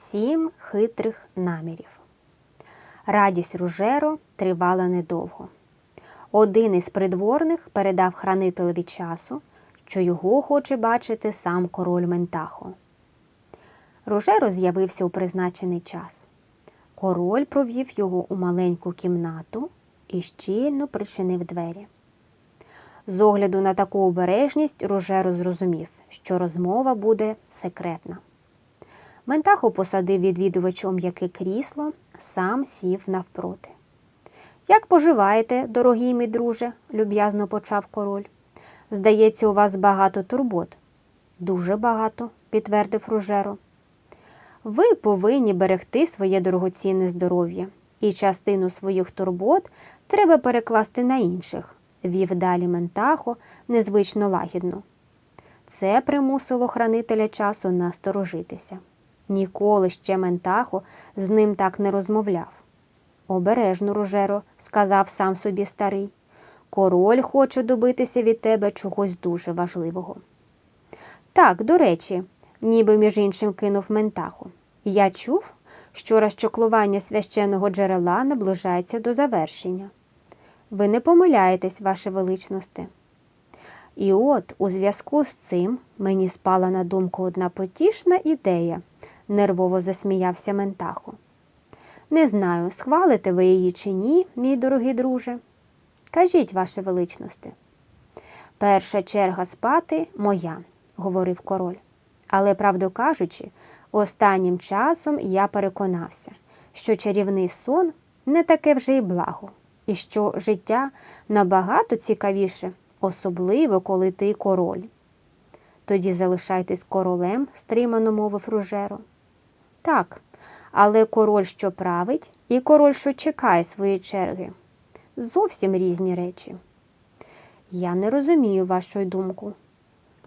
Сім хитрих намірів. Радість Ружеро тривала недовго. Один із придворних передав хранителеві часу, що його хоче бачити сам король Ментахо. Ружеро з'явився у призначений час. Король провів його у маленьку кімнату і щільно причинив двері. З огляду на таку обережність Ружеро зрозумів, що розмова буде секретна. Ментахо посадив відвідувача у м'яке крісло, сам сів навпроти. Як поживаєте, дорогий мій друже? люб'язно почав король. Здається, у вас багато турбот. Дуже багато, підтвердив Ружеро. Ви повинні берегти своє дорогоцінне здоров'я, і частину своїх турбот треба перекласти на інших, вів далі Ментахо незвично лагідно. Це примусило хранителя часу насторожитися. Ніколи ще Ментахо з ним так не розмовляв. Обережно, Рожеро, сказав сам собі старий. Король хоче добитися від тебе чогось дуже важливого. Так, до речі, ніби між іншим кинув Ментахо. Я чув, що розчоклування священного джерела наближається до завершення. Ви не помиляєтесь, ваше величносте. І от у зв'язку з цим мені спала на думку одна потішна ідея, нервово засміявся Ментахо. Не знаю, схвалите ви її чи ні, мій дорогий друже. Кажіть, ваше величносте. Перша черга спати моя, говорив король. Але, правду кажучи, останнім часом я переконався, що чарівний сон не таке вже й благо, і що життя набагато цікавіше, особливо коли ти король. Тоді залишайтесь королем, стримано мовив Ружеро. Так, але король, що править, і король, що чекає своєї черги. Зовсім різні речі. Я не розумію вашу думку.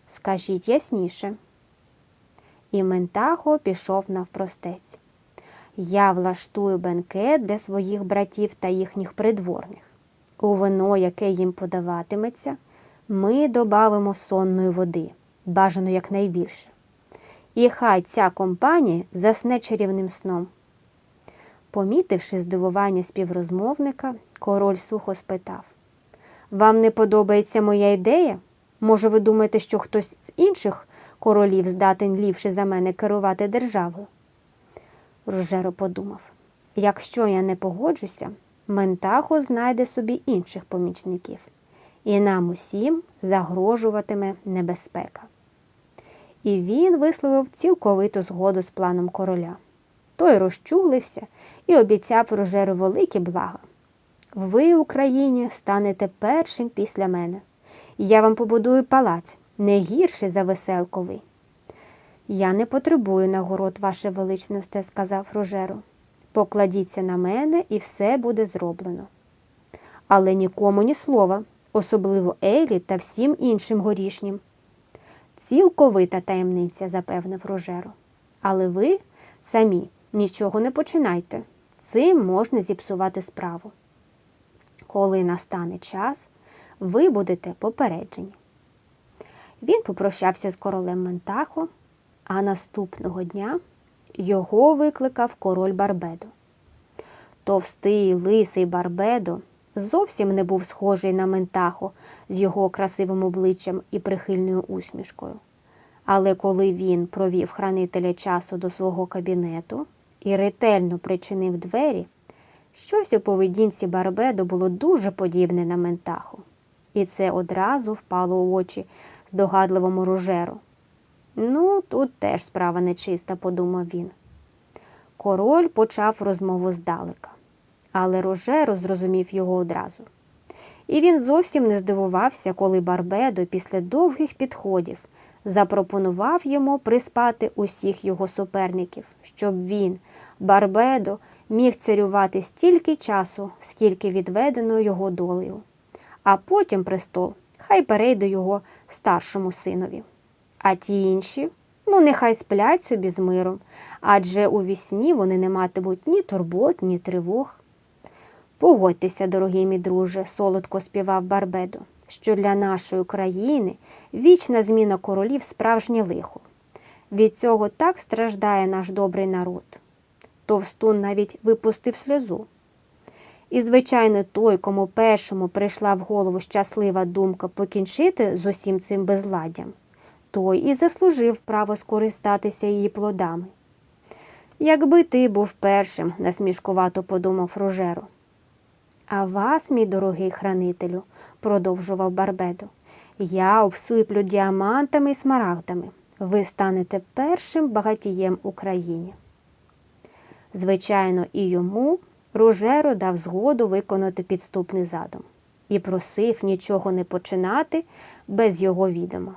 Скажіть ясніше. І Ментахо пішов навпростець. Я влаштую бенкет для своїх братів та їхніх придворних. У вино, яке їм подаватиметься, ми добавимо сонної води, бажано якнайбільше. І хай ця компанія засне чарівним сном. Помітивши здивування співрозмовника, король сухо спитав Вам не подобається моя ідея? Може, ви думаєте, що хтось з інших королів здатен ліпше за мене керувати державою? Рожеро подумав якщо я не погоджуся, Ментахо знайде собі інших помічників, і нам усім загрожуватиме небезпека. І він висловив цілковиту згоду з планом короля. Той розчулився і обіцяв Рожеру великі блага. Ви, Україні, станете першим після мене. Я вам побудую палац, не гірший за веселковий. Я не потребую нагород, ваше величносте, сказав Рожеро. Покладіться на мене і все буде зроблено. Але нікому ні слова, особливо Елі та всім іншим горішнім. Цілковита таємниця, запевнив Рожеро. Але ви самі нічого не починайте. Цим можна зіпсувати справу. Коли настане час, ви будете попереджені. Він попрощався з королем Ментахо, а наступного дня його викликав король Барбедо. Товстий лисий Барбедо зовсім не був схожий на Ментахо з його красивим обличчям і прихильною усмішкою. Але коли він провів хранителя часу до свого кабінету і ретельно причинив двері, щось у поведінці Барбедо було дуже подібне на Ментахо, і це одразу впало в очі здогадливому ружеру. Ну, тут теж справа нечиста, подумав він. Король почав розмову здалека, але Рожеро зрозумів його одразу. І він зовсім не здивувався, коли Барбедо після довгих підходів запропонував йому приспати усіх його суперників, щоб він, Барбедо, міг царювати стільки часу, скільки відведено його долею, а потім престол хай перейде його старшому синові. А ті інші, ну, нехай сплять собі з миром, адже у вісні вони не матимуть ні турбот, ні тривог. Погодьтеся, дорогий мій друже, солодко співав Барбедо, що для нашої країни вічна зміна королів справжнє лихо. Від цього так страждає наш добрий народ. Товстун навіть випустив сльозу. І, звичайно, той, кому першому прийшла в голову щаслива думка покінчити з усім цим безладдям, той і заслужив право скористатися її плодами. Якби ти був першим, насмішкувато подумав Ружеро. А вас, мій дорогий хранителю, продовжував Барбедо, я обсиплю діамантами і смарагдами. Ви станете першим багатієм у країні. Звичайно, і йому Ружеро дав згоду виконати підступний задум і просив нічого не починати без його відома.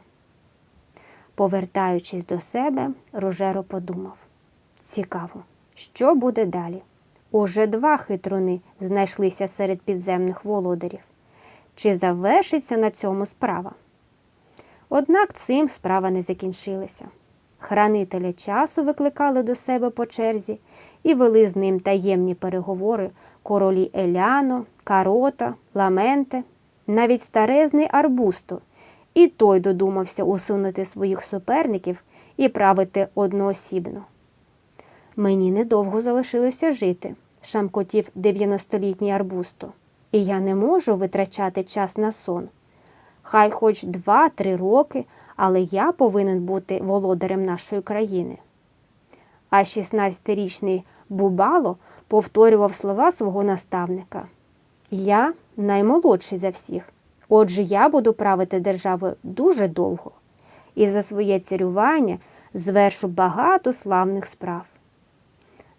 Повертаючись до себе, Ружеро подумав цікаво, що буде далі? Уже два хитруни знайшлися серед підземних володарів. Чи завершиться на цьому справа? Однак цим справа не закінчилася. Хранителя часу викликали до себе по черзі і вели з ним таємні переговори королі Еляно, Карота, Ламенте, навіть старезний Арбусто, і той додумався усунути своїх суперників і правити одноосібно. Мені недовго залишилося жити, шамкотів 90-літній Арбусто, і я не можу витрачати час на сон. Хай хоч два-три роки, але я повинен бути володарем нашої країни. А 16-річний Бубало повторював слова свого наставника. Я наймолодший за всіх, отже, я буду правити державою дуже довго і за своє царювання звершу багато славних справ.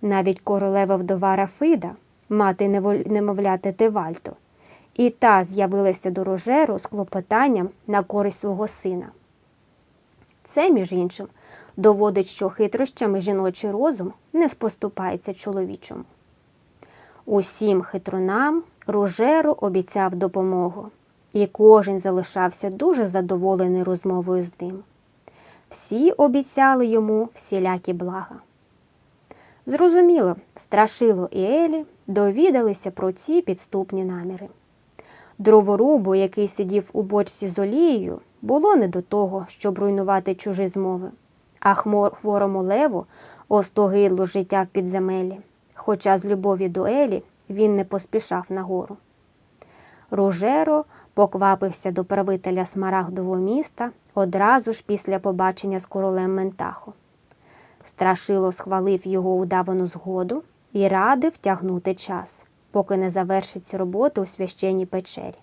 Навіть королева вдова Рафида, мати немовляти Тевальто, і та з'явилася до Рожеру з клопотанням на користь свого сина. Це, між іншим, доводить, що хитрощами жіночий розум не споступається чоловічому. Усім хитрунам Рожеру обіцяв допомогу, і кожен залишався дуже задоволений розмовою з ним. Всі обіцяли йому всілякі блага. Зрозуміло, Страшило і Елі довідалися про ці підступні наміри. Дроворубу, який сидів у бочці з олією, було не до того, щоб руйнувати чужі змови, а хмор- хворому леву остогидло життя в підземеллі, хоча з любові до Елі він не поспішав нагору. Ружеро поквапився до правителя Смарагдового міста одразу ж після побачення з королем Ментахо. Страшило схвалив його удавану згоду і радив тягнути час, поки не завершиться робота у священній печері.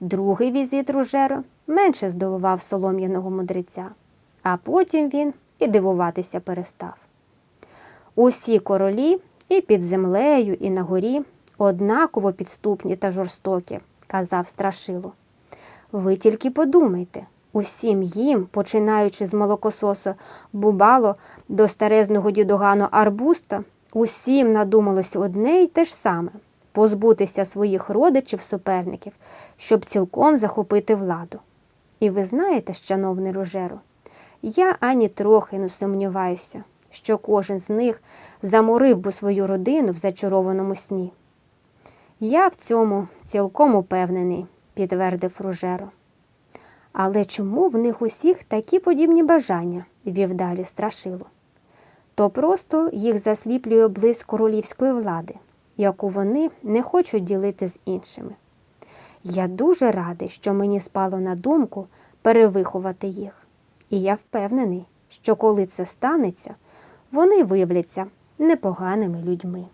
Другий візит Ружеро менше здивував солом'яного мудреця, а потім він і дивуватися перестав. Усі королі і під землею, і на горі однаково підступні та жорстокі, казав Страшило. Ви тільки подумайте, усім їм, починаючи з молокососа Бубало до старезного дідогану Арбуста, усім надумалося одне й те ж саме позбутися своїх родичів суперників, щоб цілком захопити владу. І ви знаєте, шановний Рожеро, я ані трохи не сумніваюся, що кожен з них заморив би свою родину в зачарованому сні. Я в цьому цілком упевнений, підтвердив Ружеро. Але чому в них усіх такі подібні бажання? вів далі страшило. То просто їх засліплює блиск королівської влади, яку вони не хочуть ділити з іншими. Я дуже радий, що мені спало на думку перевиховати їх. І я впевнений, що коли це станеться, вони виявляться непоганими людьми.